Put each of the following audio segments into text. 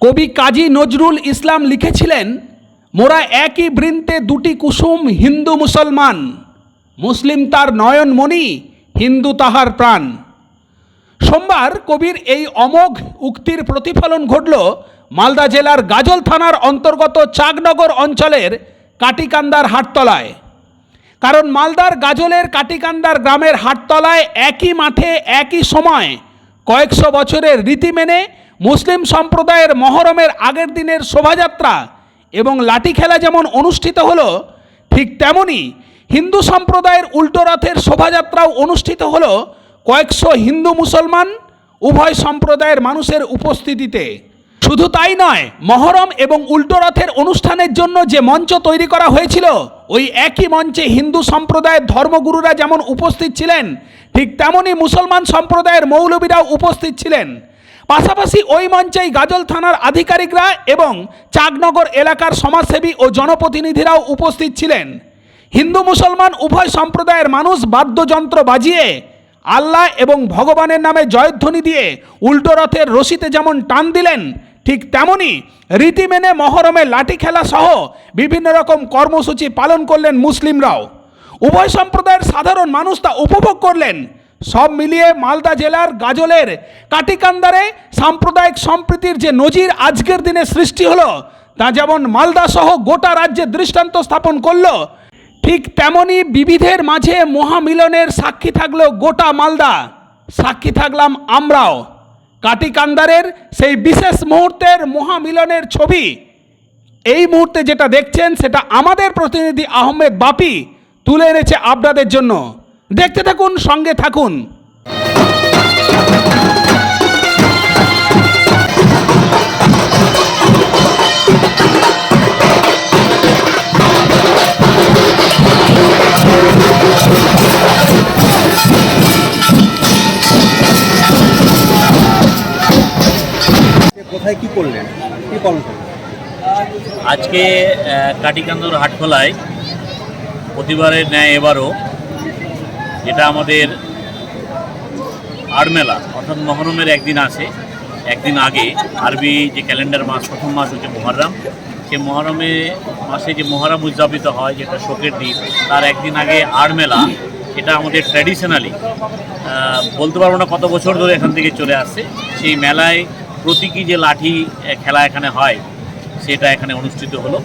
কবি কাজী নজরুল ইসলাম লিখেছিলেন, মোরা একই বৃন্তে দুটি কুসুম হিন্দু মুসলমান। মুসলিম তার নয়নমণি হিন্দু তাহার প্রাণ। সোমবার কবির এই অমোঘ উক্তির প্রতিফলন ঘটল মালদা জেলার গাজল থানার অন্তর্গত চাকনগর অঞ্চলের কাটিকান্দার হাটতলায়। কারণ মালদার গাজলের কাটিকান্দার গ্রামের হাটতলায় একই মাঠে একই সময় কয়েকশো বছরের রীতি মেনে মুসলিম সম্প্রদায়ের মহরমের আগের দিনের শোভাযাত্রা এবং লাঠি খেলা যেমন অনুষ্ঠিত হলো, ঠিক তেমনি হিন্দু সম্প্রদায়ের উল্টো রথের শোভাযাত্রাও অনুষ্ঠিত হলো কয়েকশো হিন্দু মুসলমান উভয় সম্প্রদায়ের মানুষের উপস্থিতিতে। শুধু তাই নয়, মহরম এবং উল্টো রথের অনুষ্ঠানের জন্য যে মঞ্চ তৈরি করা হয়েছিল, ওই একই মঞ্চে হিন্দু সম্প্রদায়ের ধর্মগুরুরা যেমন উপস্থিত ছিলেন ঠিক তেমনি মুসলমান সম্প্রদায়ের মৌলবীরাও উপস্থিত ছিলেন। পাশাপাশি ওই মঞ্চেই গাজল থানার আধিকারিকরা এবং চাকনগর এলাকার সমাজসেবী ও জনপ্রতিনিধিরাও উপস্থিত ছিলেন। হিন্দু মুসলমান উভয় সম্প্রদায়ের মানুষ বাদ্যযন্ত্র বাজিয়ে, আল্লাহ এবং ভগবানের নামে জয়ধ্বনি দিয়ে উল্টো রথের রশিতে যেমন টান দিলেন, ঠিক তেমনই রীতি মেনে মহরমে লাঠি খেলা সহ বিভিন্ন রকম কর্মসূচি পালন করলেন মুসলিমরাও। উভয় সম্প্রদায়ের সাধারণ মানুষ তা উপভোগ করলেন। সব মিলিয়ে মালদা জেলার গাজলের কাটিকান্দারে সাম্প্রদায়িক সম্প্রীতির যে নজির আজকের দিনে সৃষ্টি হলো, তা যেমন মালদা সহ গোটা রাজ্যে দৃষ্টান্ত স্থাপন করল, ঠিক তেমনি বিবিধের মাঝে মহামিলনের সাক্ষী থাকল গোটা মালদা। সাক্ষী থাকলাম আমরাও। কাটিকান্দারের সেই বিশেষ মুহূর্তের মহামিলনের ছবি। এই মুহূর্তে যেটা দেখছেন, সেটা আমাদের প্রতিনিধি আহমেদ বাপি। তুলে এনেছে আপনাদের জন্য। দেখতে থাকুন সঙ্গে থাকুন। কোথায় কি করলেন? কি পালন করলেন? আজকে কাটিকান্দুর কাটিকান্দর হাটখোলায় প্রতিবারের ন্যায় এবারও যেটা আমাদের আড়মেলা অর্থাৎ মহরমের একদিন আছে, একদিন আগে আরবি যে ক্যালেন্ডার মাস, প্রথম মাস হচ্ছে মহরম। সে মহরমে, মাসে যে মহরম উদযাপিত হয়, যেটা শোকের দিন, তার একদিন আগে আড়মেলা এটা আমাদের ট্র্যাডিশনালি বলতে পারব না কত বছর ধরে এখান থেকে চলে আসছে। সেই মেলায় প্রতীকী যে লাঠি খেলা এখানে হয়, সেটা এখানে অনুষ্ঠিত হলো।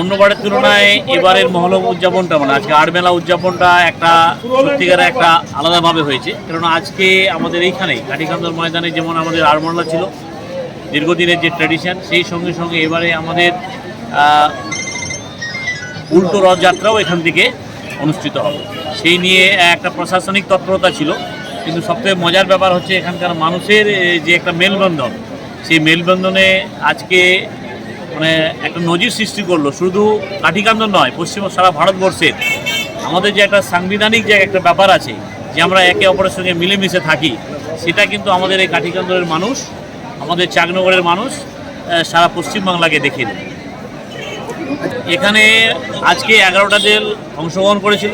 অন্যবারের তুলনায় এবারের মহলম উদযাপনটা মানে আজকে আড়মেলা উদযাপনটা একটা সত্যিকারের একটা আলাদাভাবে হয়েছে। কেননা আজকে আমাদের এইখানেই, কাঠিকান্দর ময়দানে যেমন আমাদের আড়মলা ছিল, দীর্ঘদিনের যে ট্র্যাডিশন সেই সঙ্গে সঙ্গে এবারে আমাদের উল্টো রথযাত্রাও এখান থেকে অনুষ্ঠিত হবে। সেই নিয়ে একটা প্রশাসনিক তৎপরতা ছিল, কিন্তু সবথেকে মজার ব্যাপার হচ্ছে এখানকার মানুষের যে একটা মেলবন্ধন, সেই মেলবন্ধনে আজকে মানে একটা নজির সৃষ্টি করল। শুধু কাঠিকান্দন নয়, পশ্চিম সারা ভারতবর্ষের। আমাদের যে একটা সাংবিধানিক যে একটা ব্যাপার আছে, যে আমরা একে অপরের সঙ্গে মিলেমিশে থাকি, সেটা কিন্তু আমাদের এই কাঠিকান্দরের মানুষ, আমাদের চাকনগরের মানুষ সারা পশ্চিমবাংলাকে দেয় এখানে আজকে এগারোটা দল অংশগ্রহণ করেছিল।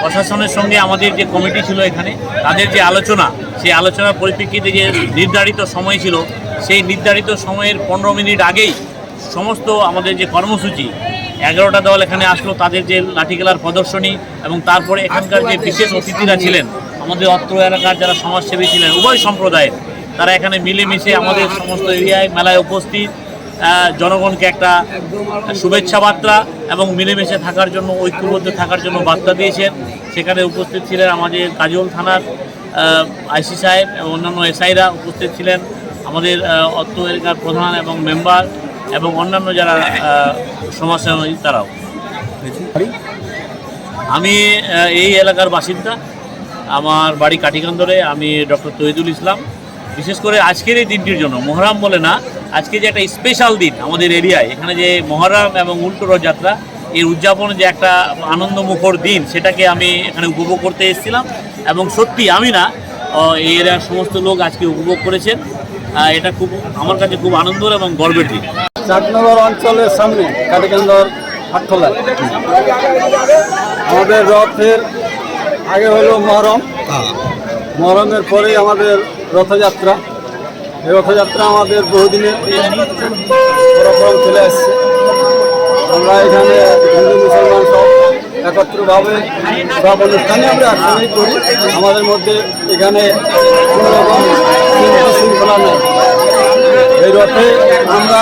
প্রশাসনের সঙ্গে আমাদের যে কমিটি ছিল এখানে, তাদের যে আলোচনা, সেই আলোচনার পরিপ্রেক্ষিতে যে নির্ধারিত সময় ছিল, সেই নির্ধারিত সময়ের পনেরো মিনিট আগেই সমস্ত আমাদের যে কর্মসূচি, এগারোটা দল এখানে আসলো, তাদের যে লাঠি খেলার প্রদর্শনী এবং তারপরে এখানকার যে বিশেষ অতিথিরা ছিলেন, আমাদের অত্র এলাকার যারা সমাজসেবী ছিলেন, উভয় সম্প্রদায়ের, তারা এখানে মিলেমিশে আমাদের সমস্ত এরিয়ায় মেলায় উপস্থিত জনগণকে একটা শুভেচ্ছা বার্তা এবং মিলেমিশে থাকার জন্য, ঐক্যবদ্ধ থাকার জন্য বার্তা দিয়েছেন। সেখানে উপস্থিত ছিলেন আমাদের কাজল থানার আইসি সাহেব এবং অন্যান্য এসআইরা উপস্থিত ছিলেন। আমাদের অত্র এলাকার প্রধান এবং মেম্বার এবং অন্যান্য যারা সমাজসেবী, তারাও। আমি এই এলাকার বাসিন্দা। আমার বাড়ি কাঠিকান্দরে, আমি ডক্টর তহিদুল ইসলাম। বিশেষ করে আজকের এই দিনটির জন্য, মহরাম বলে না, আজকে যে একটা স্পেশাল দিন আমাদের এরিয়ায়, এখানে যে মহরাম এবং উল্টো রথযাত্রা, এর উদযাপন যে একটা আনন্দমুখর দিন, সেটাকে আমি এখানে উপভোগ করতে এসেছিলাম। এবং সত্যি আমি না এই এরিয়ার সমস্ত লোক আজকে উপভোগ করেছেন। এটা খুব, আমার কাছে খুব আনন্দের এবং গর্বের দিন। চাটনগর অঞ্চলের সামনে কাটিকান্দর হাটখোলায় আমাদের রথের আগে হলো মহরম। মহরমের পরেই আমাদের রথযাত্রা। এই রথযাত্রা আমাদের বহুদিনের পরম্পরা চলে আসছে। আমরা এখানে হিন্দু, মুসলমান সব একত্রভাবে সব অনুষ্ঠানে আমরা একসঙ্গেই করি। আমাদের মধ্যে এখানে কোনো রকম শৃঙ্খলা নেই। এই রথে আমরা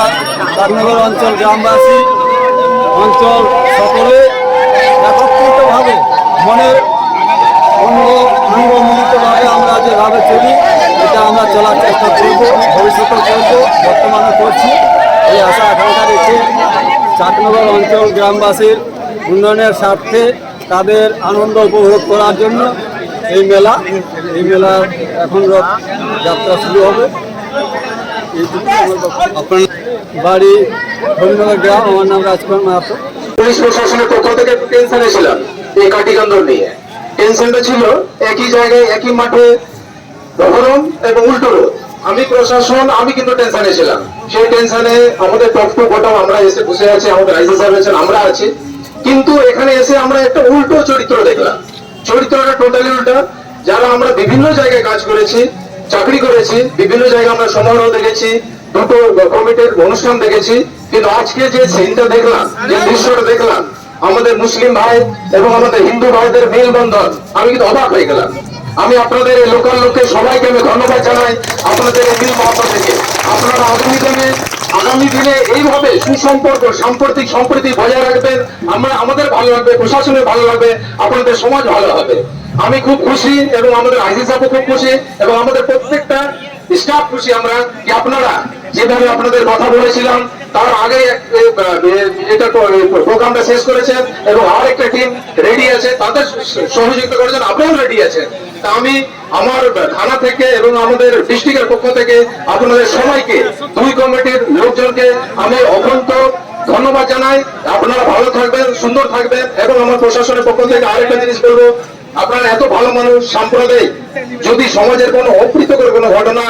চারনগর অঞ্চল গ্রামবাসী অঞ্চল সকলে একত্রিতভাবে মনের অঙ্গ অঙ্গ মিলিতভাবে আমরা যেভাবে চলি, এটা আমরা চলার চেষ্টা করব ভবিষ্যতে করব বর্তমানে করছি এই আশা আকাঙ্ক্ষা রেখে চাকনগর অঞ্চল গ্রামবাসীর উন্নয়নের স্বার্থে তাদের আনন্দ উপভোগ করার জন্য এই মেলা এই মেলা এখন রথ যাত্রা শুরু হবে। আপনার বাড়ি গ্রাম, আমার নাম রাজকুমার মাহাতো। পুলিশ প্রশাসনের পক্ষ থেকে টেনশনে ছিলাম এই নিয়ে। টেনশনটা ছিল একই জায়গায়, একই মাঠে প্রহরণ এবং উল্টো আমি প্রশাসন, আমি কিন্তু টেনশনে ছিলাম। সেই টেনশনে আমাদের টপ টু বটম, আমরা এসে বসে আছি, আমাদের আইসি সাহেব আছেন, আমরা আছি। কিন্তু এখানে এসে আমরা একটা উল্টো চরিত্র দেখলাম। চরিত্রটা টোটালি উল্টা। যারা আমরা বিভিন্ন জায়গায় কাজ করেছি চাকরি করেছি, বিভিন্ন জায়গায় আমরা সমারোহ দেখেছি, দুটো কমিটির অনুষ্ঠান দেখেছি, কিন্তু আজকে যে সিনটা দেখলাম, যে দৃশ্যটা দেখলাম, আমাদের মুসলিম ভাই এবং আমাদের হিন্দু ভাইদের মেলবন্ধন, আমি কিন্তু অবাক হয়ে গেলাম। আমি আপনাদের এই লোকাল লোককে সবাইকে আমি ধন্যবাদ জানাই আপনাদের এই মিল মহত্ব থেকে। আপনারা আগামী দিনে আগামী দিনে এইভাবে সুসম্পর্ক, সাম্প্রতিক সম্প্রীতি বজায় রাখবেন। আমরা, আমাদের ভালো লাগবে, প্রশাসনের ভালো লাগবে, আপনাদের সমাজ ভালো হবে। আমি খুব খুশি এবং আমাদের আইসি সাহেবও খুব খুশি এবং আমাদের প্রত্যেকটা স্টাফ খুশি আমরা যে আপনারা যেভাবে আপনাদের কথা বলেছিলাম, তার আগে প্রোগ্রামটা শেষ করেছেন এবং আর একটা টিম রেডি আছে, তাদের সহযোগিতা করেছেন আপনারাও রেডি আছেন। তা আমি আমার থানা থেকে এবং আমাদের ডিস্ট্রিক্টের পক্ষ থেকে আপনাদের সবাইকে, দুই কমিটির লোকজনকে আমি অত্যন্ত ধন্যবাদ জানাই। আপনারা ভালো থাকবেন, সুন্দর থাকবেন এবং আমার প্রশাসনের পক্ষ থেকে আরেকটা জিনিস বলব আপনারা এত ভালো মানুষ সাম্প্রদায়িক যদি সমাজের কোনো অপ্রীতকর কোনো ঘটনা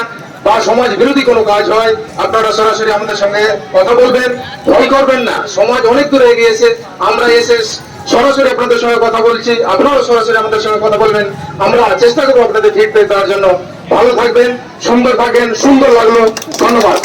বা সমাজ বিরোধী কোনো কাজ হয়, আপনারা সরাসরি আমাদের সঙ্গে কথা বলবেন। ভয় করবেন না, সমাজ অনেক দূরে এগিয়েছে আমরা এসে সরাসরি আপনাদের সঙ্গে কথা বলছি, আপনারাও সরাসরি আমাদের সঙ্গে কথা বলবেন। আমরা চেষ্টা করব আপনাদের ফিডব্যাক দেওয়ার জন্য। ভালো থাকবেন, সুন্দর থাকেন, সুন্দর লাগল। ধন্যবাদ।